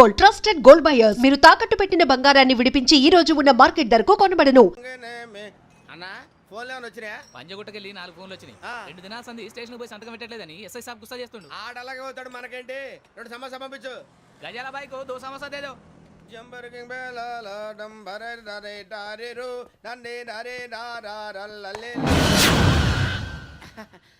Gold trusted gold buyers. మీరు తాకట్టు పెట్టిన బంగారాన్ని విడిపించి ఈ రోజు ఉన్న మార్కెట్ ధరకు కొనబడను. అన్న ఫోన్లో ఏమైనా వచ్చినా పంజగుట్టకెళ్ళి నాలుగు ఫోన్లు వచ్చినాయి. రెండు దినాల సంది స్టేషన్ పోయి సంతకం పెట్టలేదని ఎస్ఐ సాబ్ గుస్తా చేస్తుండు. ఆడలాగే పోతాడు మనకేంటి? రెండు సమస్య పంపించు. గజాల బైక్ దో సమస్య దేదో జంబరకింగ్ బేలాల డంబరే డరే డారెరు నన్నే డరే డారల్లలే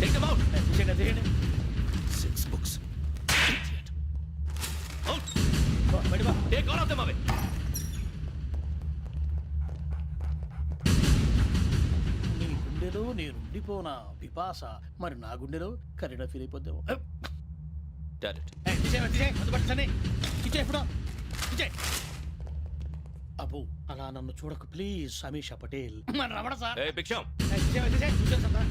take them out తీసేయండి తీయండి సిక్స్ బుక్స్ అవుట్ బయట బా. Take all of them away నీ గుండెలో నేనుండిపోనా పిపాస? మరి నా గుండెలో కరీడా ఫీల్ అయిపోద్దాము. డైరెక్ట్ అబ్బో అలా నన్ను చూడకు. ప్లీజ్ సమీషా పటేల్. మన రమణ ఏ భిక్షం సార్.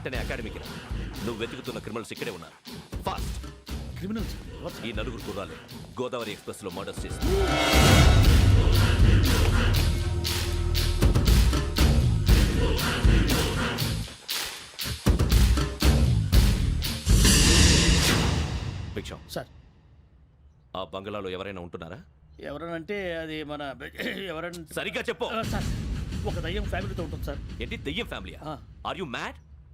వెంటనే అకాడమీకి రా. నువ్వు వెతుకుతున్న క్రిమినల్స్ ఇక్కడే ఉన్నారు. Fast criminals? ఈ నలుగురు కుర్రాలు గోదావరి ఎక్స్ప్రెస్లో మర్డర్స్ చేసి భిక్షం. సార్. ఆ బంగ్లాలో ఎవరైనా ఉంటున్నారా? ఎవరనంటే అది మన ఎవరంటే సరిగ్గా చెప్పు. సార్. ఒక దయ్యం ఫ్యామిలీతో ఉంటుంది సార్. ఏంటి? దెయ్యం ఫ్యామిలీ. ఆర్ యు మ్యాడ్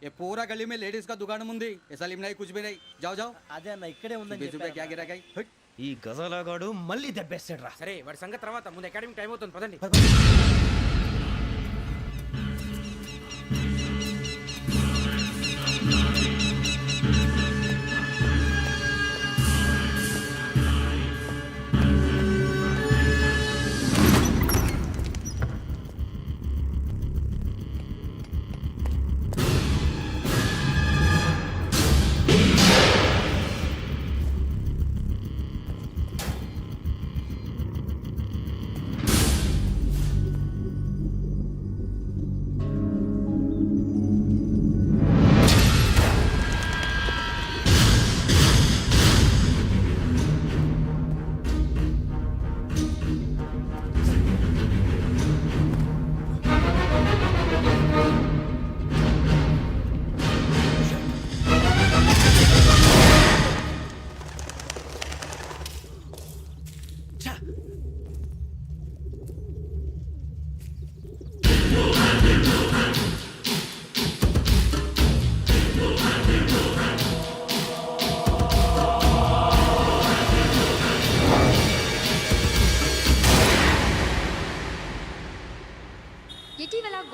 ये पूरा गली में लेडीज का दुकान मुंदी ये सलीम नहीं कुछ भी नहीं जाओ जाओ అదే అన్న ఇక్కడే बीस रुपए क्या गिरा गई ఈ గజాలగాడు మళ్ళీ దెబ్బేస్తాడు రా సరే వాడి సంగతి తర్వాత ముందు అకాడమిక్ టైం అవుతుంది పదండి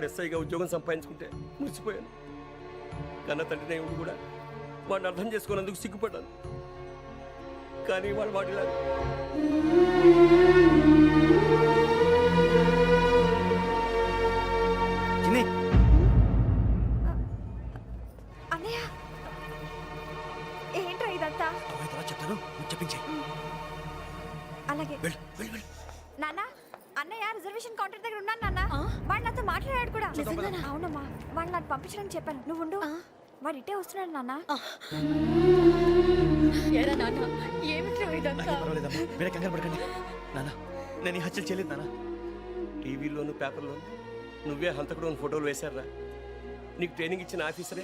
వాడు ఎస్ఐగా ఉద్యోగం సంపాదించుకుంటే మురిసిపోయాను. కన్న తండ్రినే ఉండి కూడా వాడిని అర్థం చేసుకున్నందుకు సిగ్గుపడ్డాను. కానీ వాడు అన్నయ్య ఏంట్రా ఇదంతా? చెప్తాను చెప్పించే అలాగే. నాన్న అన్నయ్య రిజర్వేషన్ కౌంటర్ దగ్గర ఉన్నాను నాన్న. వాడు నాతో మాట్లాడాడు కూడా. అవునమ్మా. వాడు నాకు పంపించడానికి చెప్పాను. నువ్వు ఉండు. వాడు ఇట్టే వస్తున్నాడు నాన్న. ఏరా నాన్న ఏమిట్రా ఇదంతా? పర్వాలేదమ్మా. వేరే కంగారు పడకండి. నాన్న నేను ఈ హత్యలు చేయలేదు నాన్న. టీవీలోను పేపర్లోను నువ్వే హంతకుడు అని ఫోటోలు వేశారా నీకు ట్రైనింగ్ ఇచ్చిన ఆఫీసరే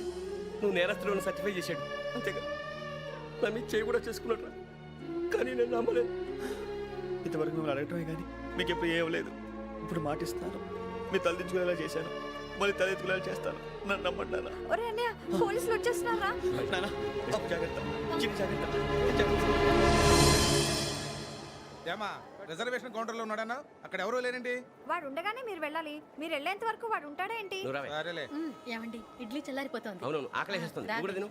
నువ్వు నేరస్తులను సర్టిఫై చేశాడు. అంతేగా. నా మీద చేయి కూడా చేసుకున్నట్రా. కానీ నేను నమ్మలేదు. ఇంతవరకు మిమ్మల్ని అడగటమే కానీ మీకు ఎప్పుడు ఏమలేదు ఇప్పుడు మాటిస్తున్నాను మీ తలదించుకునేలా చేశాను. మళ్ళీ తలెత్తుకునేలా చేస్తాను. నన్ను నమ్మండి నాన్న. ఒరే అన్నయ్య పోలీసులు వచ్చేస్తున్నారా? నాన్న జాగ్రత్త. చిన్న జాగ్రత్త. ఏమా రిజర్వేషన్ కౌంటర్లో ఉన్నాడన్నా? అక్కడ ఎవరూ లేనండి వాడు ఉండగానే మీరు వెళ్ళాలి. మీరు వెళ్ళేంత వరకు వాడు ఉంటాడా ఏంటి? రావే సరేలే. ఏమండి ఇడ్లీ చల్లారిపోతోంది. అవునవును ఆకలి వేస్తుంది నువ్వు కూడా తిను.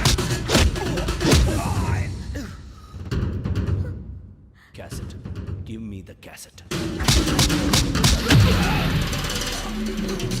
గివ్ మీ ద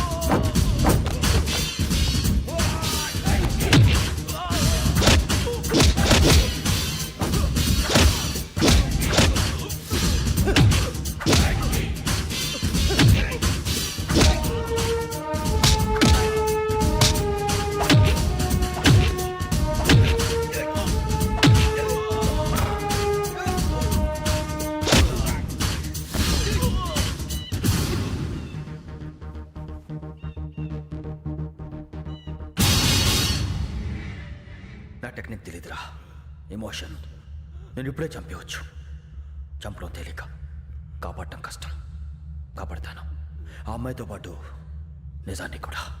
టెక్నిక్ తెలియదురా ఎమోషన్ నేను ఇప్పుడే చంపేవచ్చు చంపడం తేలిక. కాపాడటం కష్టం. కాపాడతాను. ఆ అమ్మాయితో పాటు నిజాన్ని కూడా.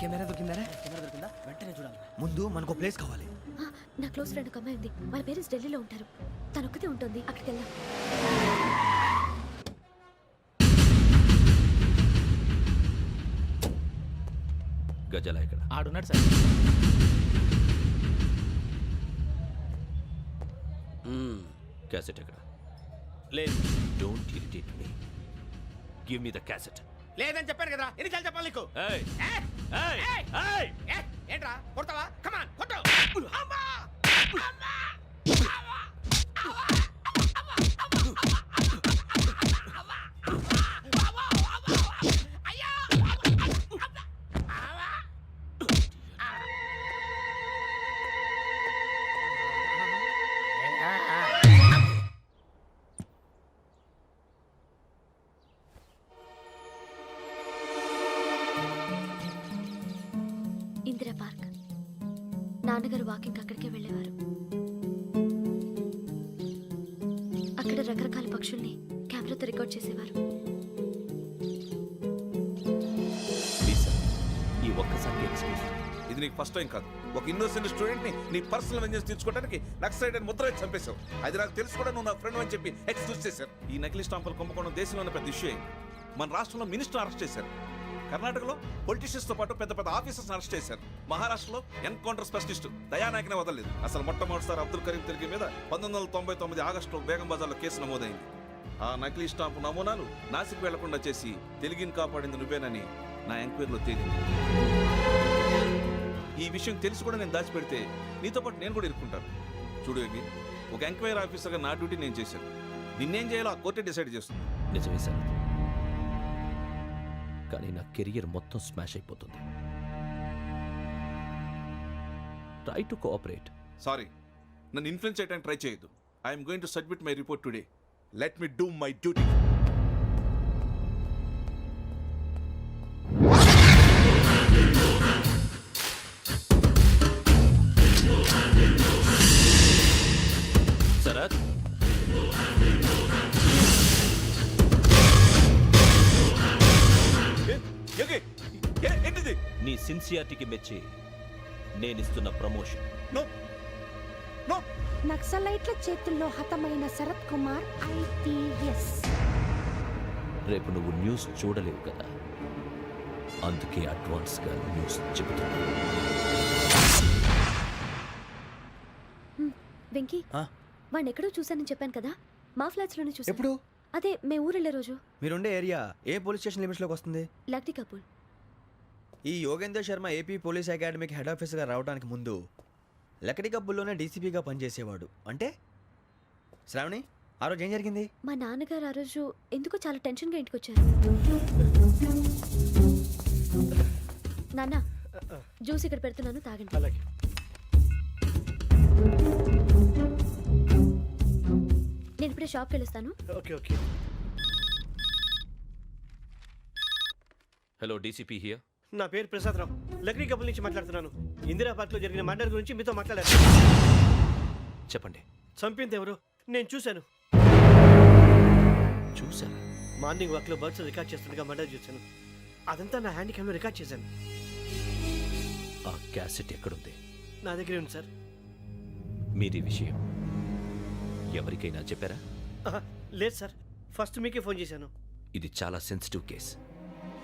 కెమెరా దొరికిందా కెమెరా దొరికిందా? వెంటనే చూడాలి. ముందు మనకు ప్లేస్ కావాలి. నా క్లోజ్ ఫ్రెండ్ ఒక అమ్మాయి ఉంది. వాళ్ళ పేరెంట్స్ ఢిల్లీలో ఉంటారు. తను ఒక్కతే ఉంటుంది. అక్కడికి వెళ్దాం. గజాల ఎక్కడ ఆడున్నాడు సార్. క్యాసెట్ ఎక్కడ? లేదు. Don't irritate me give me the cassette లేదని చెప్పాను కదా ఎన్నిసార్లు చెప్పాలి నీకు? ఏయ్? ఏయ్. ఏయ్! ఏంట్రా? కొడతావా? కమాన్ కొట్టు. అమ్మా! అమ్మా! పక్షుల్ని కెమెరాతో రికార్డ్ చేసేవారు. ఈ ఒక్కసారి ఎక్స్క్యూజ్ ఇది నీకు ఫస్ట్ టైం కాదు. ఒక ఇన్నోసెంట్ స్టూడెంట్ని నీ పర్సనల్ వెంజెన్స్ తీర్చుకోవడానికి నక్సలైట్ అని ముద్ర వేసి చంపేశావు. అది నాకు తెలుసు కూడా నువ్వు నా ఫ్రెండ్ అని చెప్పి ఎక్స్క్యూజ్ చేశారు. ఈ నకిలీ స్టాంపులు కుంభకోణం దేశంలో ఉన్న పెద్ద ఇష్యూ అయింది. మన రాష్ట్రంలో మినిస్టర్ అరెస్ట్ చేశారు. కర్ణాటకలో పొలిటీషియన్స్తో పాటు పెద్ద పెద్ద ఆఫీసర్స్ అరెస్ట్ చేశారు. మహారాష్ట్రలో ఎన్కౌంటర్ స్పెషలిస్ట్ దయానాయకనే వదలలేదు. అసలు మొట్టమొదటిసారి అబ్దుల్ కరీం తిరిగి మీద పంతొమ్మిది వందల తొంభై తొమ్మిది ఆగస్టులో బేగం బజార్లో కేసు నమోదైంది. ఆ నకిలీ స్టాంపు నమూనాలు నాసిక్ వెళ్ళకుండా చేసి తెలుగుని కాపాడింది నువ్వేనని నా ఎంక్వైరీలో తేలింది. ఈ విషయం తెలిసి కూడా నేను దాచిపెడితే నీతో పాటు నేను కూడా ఇరుక్కుంటాను. చూడు యోగి ఒక ఎంక్వైరీ ఆఫీసర్గా నా డ్యూటీ నేను చేశాను. నిన్నేం చేయాలో ఆ కోర్టే డిసైడ్ చేస్తుంది. నిజమే సార్. కానీ నా కెరియర్ మొత్తం స్మాష్ అయిపోతుంది. ట్రై టు కోఆపరేట్ సారీ నన్ను ఇన్ఫ్లుయెన్స్ చేయడానికి ట్రై చేయొద్దు. I'm going to submit my report today let me do my duty Sharath Yogi ఏంటిది? నీ సిన్సియారిటీకి మెచ్చి నేనిస్తున్న ప్రమోషన్. No no. నక్సలైట్ల చేతుల్లో హతమైన శరత్ కుమార్ ఐపీఎస్ రేపు నువ్వు న్యూస్ చూడలేవు కదా? అందుకే అడ్వాన్స్గా న్యూస్ చెబుతున్నా. వెంకీ? వాడిని ఎక్కడో చూశానని చెప్పాను కదా. మా ఫ్లాట్స్లోనే చూసాను ఎప్పుడు? అదే మేము ఊరెళ్ళే రోజు. మీరుండే ఏరియా ఏ పోలీస్ స్టేషన్ లిమిట్స్లోకి వస్తుంది? లక్టీ కపూర్. ఈ యోగేందర్ శర్మ ఏపీ పోలీస్ అకాడమీకి హెడ్ ఆఫీసర్గా రావడానికి ముందు లకడి కబ్బుల్లోనే డీసీపీగా పనిచేసేవాడు. అంటే? శ్రావణి ఆ రోజు ఏం జరిగింది? మా నాన్నగారు ఆ రోజు ఎందుకో చాలా టెన్షన్గా ఇంటికి వచ్చారు. నాన్న జ్యూస్ ఇక్కడ పెడుతున్నాను తాగండి. అలాగే. నేను ఇప్పుడే షాప్కి వెళ్ళొస్తాను. Okay okay. Hello DCP here. నా పేరు ప్రసాదరావు. లక్డీ కపుల్ నుంచి మాట్లాడుతున్నాను. ఇందిరా పార్క్లో జరిగిన మర్డర్ గురించి మీతో మాట్లాడారు చెప్పండి. చంపింది ఎవరు? నేను చూశాను. చూసారా మార్నింగ్ వాక్లో బర్డ్స్ రికార్డ్ చేస్తుండగా మర్డర్ చూశాను. అదంతా నా హ్యాండ్ క్యామ్లో రికార్డ్ చేశాను. ఆ క్యాసెట్ ఎక్కడుంది? నా దగ్గరే ఉంది సార్. మీది విషయం. ఎవరికైనా చెప్పారా? ఆహా, లేదు సార్. ఫస్ట్ మీకే ఫోన్ చేశాను. ఇది చాలా సెన్సిటివ్ కేస్.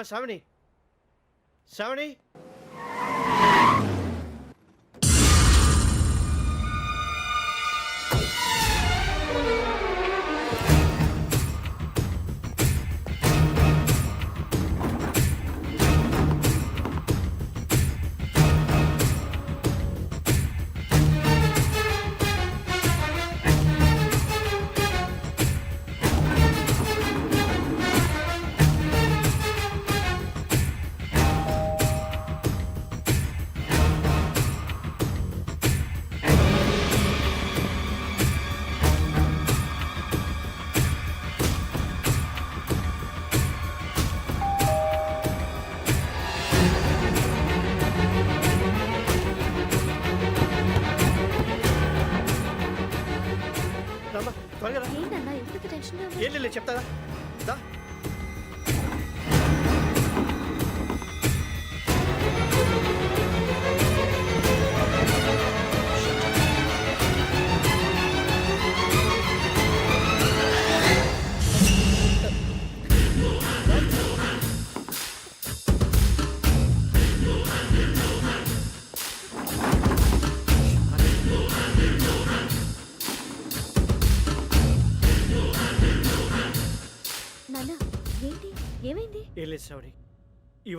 అమ్మ శ్రావణి శ్రావణి ఏం లేదు చెప్తారా